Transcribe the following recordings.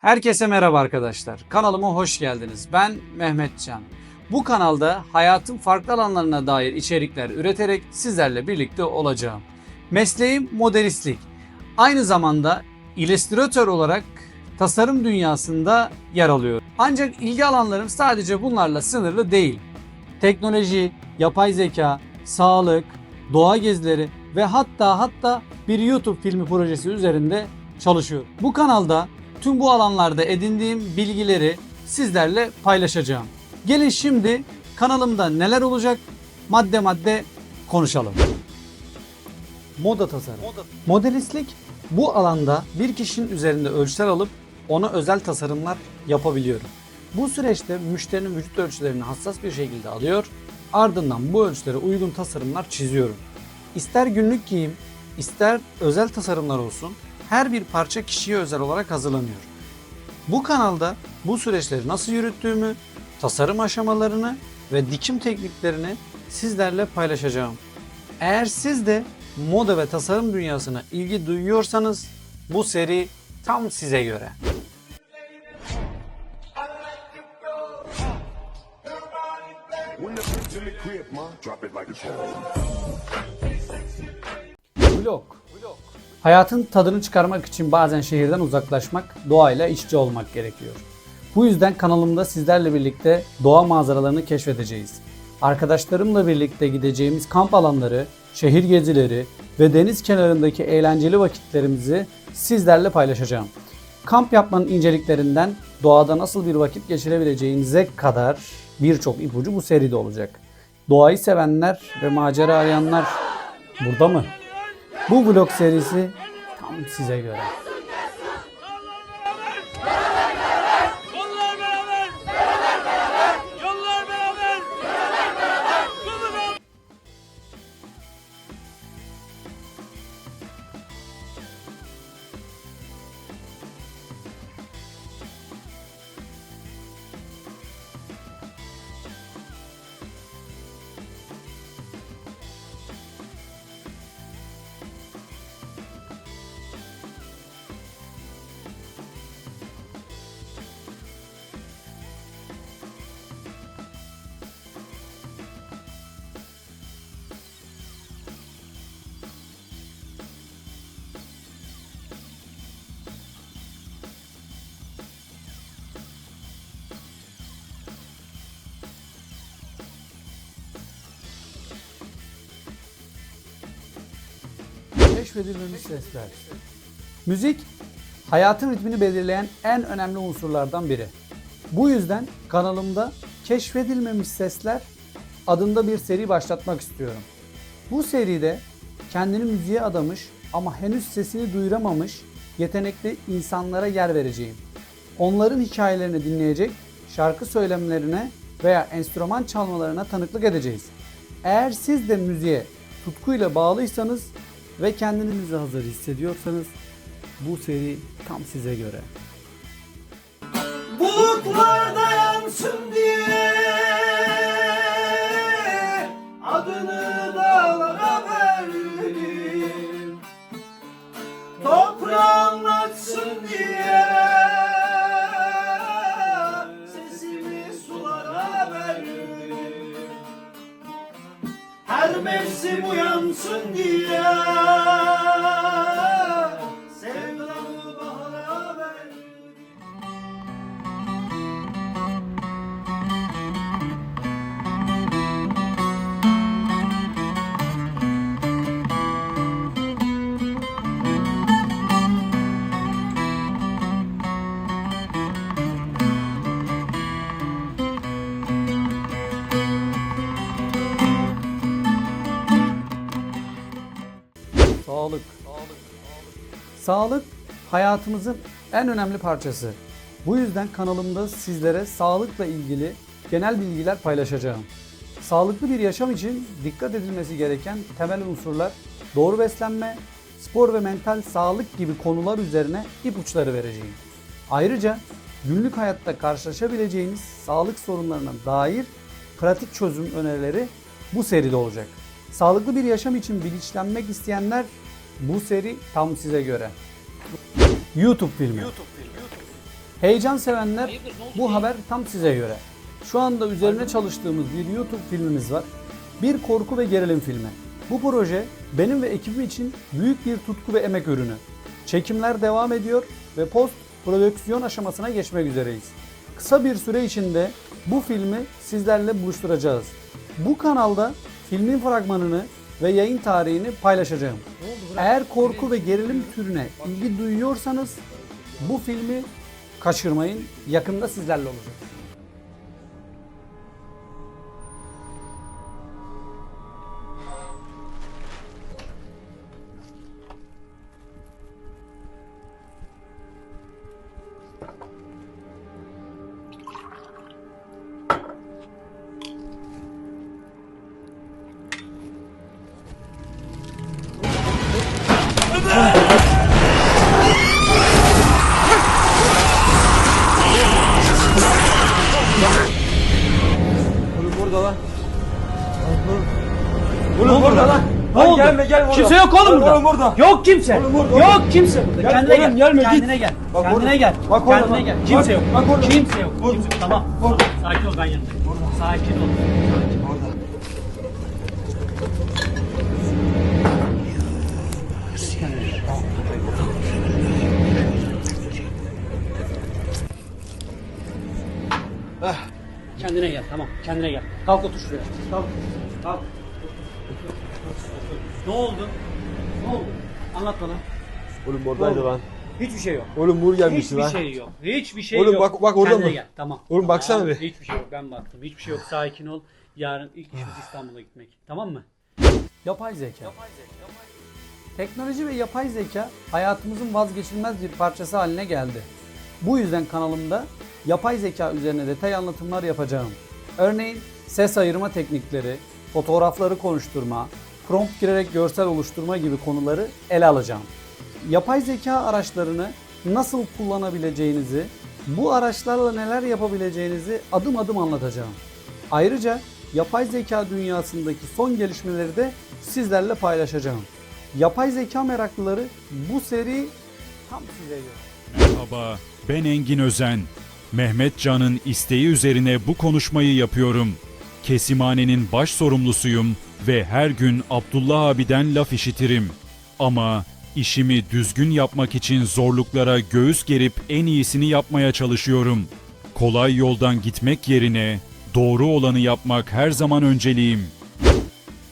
Herkese merhaba arkadaşlar. Kanalıma hoş geldiniz. Ben Mehmetcan. Bu kanalda hayatın farklı alanlarına dair içerikler üreterek sizlerle birlikte olacağım. Mesleğim modelistlik. Aynı zamanda illüstratör olarak tasarım dünyasında yer alıyorum. Ancak ilgi alanlarım sadece bunlarla sınırlı değil. Teknoloji, yapay zeka, sağlık, doğa gezileri ve hatta hatta bir YouTube filmi projesi üzerinde çalışıyorum. Bu kanalda tüm bu alanlarda edindiğim bilgileri sizlerle paylaşacağım. Gelin şimdi kanalımda neler olacak madde madde konuşalım. Moda tasarım. Modelistlik bu alanda bir kişinin üzerinde ölçüler alıp ona özel tasarımlar yapabiliyorum. Bu süreçte müşterinin vücut ölçülerini hassas bir şekilde alıyor, ardından bu ölçülere uygun tasarımlar çiziyorum. İster günlük giyim, ister özel tasarımlar olsun, her bir parça kişiye özel olarak hazırlanıyor. Bu kanalda bu süreçleri nasıl yürüttüğümü, tasarım aşamalarını ve dikim tekniklerini sizlerle paylaşacağım. Eğer siz de moda ve tasarım dünyasına ilgi duyuyorsanız bu seri tam size göre. When the in the crib, ma, drop it like it's home. Hayatın tadını çıkarmak için bazen şehirden uzaklaşmak, doğayla içe olmak gerekiyor. Bu yüzden kanalımda sizlerle birlikte doğa manzaralarını keşfedeceğiz. Arkadaşlarımla birlikte gideceğimiz kamp alanları, şehir gezileri ve deniz kenarındaki eğlenceli vakitlerimizi sizlerle paylaşacağım. Kamp yapmanın inceliklerinden doğada nasıl bir vakit geçirebileceğinize kadar birçok ipucu bu seride olacak. Doğayı sevenler ve macera arayanlar burada mı? Bu vlog serisi tam size göre. Keşfedilmemiş sesler. Müzik, hayatın ritmini belirleyen en önemli unsurlardan biri. Bu yüzden kanalımda Keşfedilmemiş Sesler adında bir seri başlatmak istiyorum. Bu seride kendini müziğe adamış ama henüz sesini duyuramamış yetenekli insanlara yer vereceğim. Onların hikayelerini dinleyecek, şarkı söylemlerine veya enstrüman çalmalarına tanıklık edeceğiz. Eğer siz de müziğe tutkuyla bağlıysanız ve kendinizi hazır hissediyorsanız bu seri tam size göre. Bulutlarda Her mevsim uyansın diye Sağlık hayatımızın en önemli parçası. Bu yüzden kanalımda sizlere sağlıkla ilgili genel bilgiler paylaşacağım. Sağlıklı bir yaşam için dikkat edilmesi gereken temel unsurlar doğru beslenme, spor ve mental sağlık gibi konular üzerine ipuçları vereceğim. Ayrıca günlük hayatta karşılaşabileceğiniz sağlık sorunlarına dair pratik çözüm önerileri bu seride olacak. Sağlıklı bir yaşam için bilinçlenmek isteyenler bu seri tam size göre. YouTube filmi. Heyecan sevenler bu haber tam size göre. Şu anda üzerine çalıştığımız bir YouTube filmimiz var. Bir korku ve gerilim filmi. Bu proje benim ve ekibim için büyük bir tutku ve emek ürünü. Çekimler devam ediyor ve post prodüksiyon aşamasına geçmek üzereyiz. Kısa bir süre içinde bu filmi sizlerle buluşturacağız. Bu kanalda filmin fragmanını ve yayın tarihini paylaşacağım. Eğer korku ve gerilim türüne ilgi duyuyorsanız bu filmi kaçırmayın. Yakında sizlerle olacak. Gel burada. Kimse yok oğlum burada. Oğlum burada. Yok kimse. Oğlum burada. Yok kimse burada. Gel Kendine oğlum, gel. gelme, git. Kendine gel. Bak Kendine orada. gel. Bak orada, Kendine bak. gel. Kimse yok. bak orada. Kimse yok. Orada. Kimse. Tamam. Orada. Sakin ol ben yanındayım. Sakin ol. Orada. Kendine gel. Tamam. Kendine gel. Kalk otur şuraya. Kalk. Kalk. Ne oldu? Ne oldu? Anlat bana. Oğlum buradaydı lan. Hiçbir şey yok. Oğlum vur gelmişti Hiçbir lan. şey yok. Hiçbir şey Oğlum yok. bak- bak orada Kendine mı? gel. Tamam. Oğlum baksana bir. Hiçbir şey yok. Ben baktım. Hiçbir şey yok. Sakin ol. Yarın ilk işimiz İstanbul'a gitmek. Tamam mı? Yapay zeka. Teknoloji ve yapay zeka hayatımızın vazgeçilmez bir parçası haline geldi. Bu yüzden kanalımda yapay zeka üzerine detay anlatımlar yapacağım. Örneğin ses ayırma teknikleri, fotoğrafları konuşturma, prompt girerek görsel oluşturma gibi konuları ele alacağım. Yapay zeka araçlarını nasıl kullanabileceğinizi, bu araçlarla neler yapabileceğinizi adım adım anlatacağım. Ayrıca yapay zeka dünyasındaki son gelişmeleri de sizlerle paylaşacağım. Yapay zeka meraklıları bu seri tam size göre. Merhaba, ben Engin Özen. Mehmet Can'ın isteği üzerine bu konuşmayı yapıyorum. Kesimhanenin baş sorumlusuyum ve her gün Abdullah abiden laf işitirim. Ama işimi düzgün yapmak için zorluklara göğüs gerip en iyisini yapmaya çalışıyorum. Kolay yoldan gitmek yerine doğru olanı yapmak her zaman önceliğim.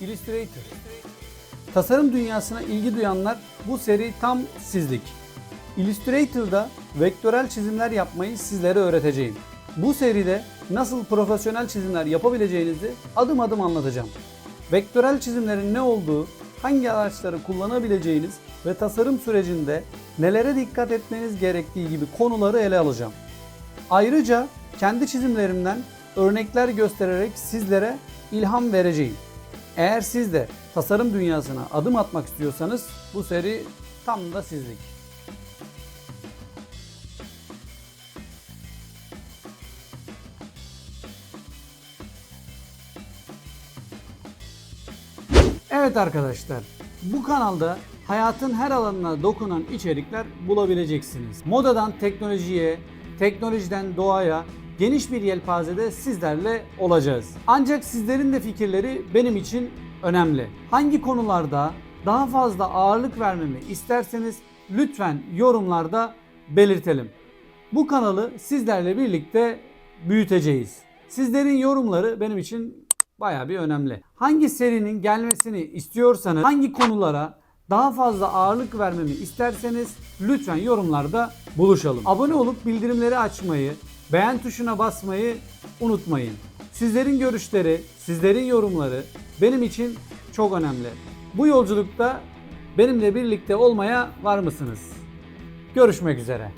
Illustrator. Tasarım dünyasına ilgi duyanlar bu seri tam sizlik. Illustrator'da vektörel çizimler yapmayı sizlere öğreteceğim. Bu seride nasıl profesyonel çizimler yapabileceğinizi adım adım anlatacağım. Vektörel çizimlerin ne olduğu, hangi araçları kullanabileceğiniz ve tasarım sürecinde nelere dikkat etmeniz gerektiği gibi konuları ele alacağım. Ayrıca kendi çizimlerimden örnekler göstererek sizlere ilham vereceğim. Eğer siz de tasarım dünyasına adım atmak istiyorsanız bu seri tam da sizlik. Evet arkadaşlar, bu kanalda hayatın her alanına dokunan içerikler bulabileceksiniz. Modadan teknolojiye, teknolojiden doğaya geniş bir yelpazede sizlerle olacağız. Ancak sizlerin de fikirleri benim için önemli. Hangi konularda daha fazla ağırlık vermemi isterseniz lütfen yorumlarda belirtelim. Bu kanalı sizlerle birlikte büyüteceğiz. Sizlerin yorumları benim için bayağı bir önemli. Hangi serinin gelmesini istiyorsanız, hangi konulara daha fazla ağırlık vermemi isterseniz lütfen yorumlarda buluşalım. Abone olup bildirimleri açmayı, beğen tuşuna basmayı unutmayın. Sizlerin görüşleri, sizlerin yorumları benim için çok önemli. Bu yolculukta benimle birlikte olmaya var mısınız? Görüşmek üzere.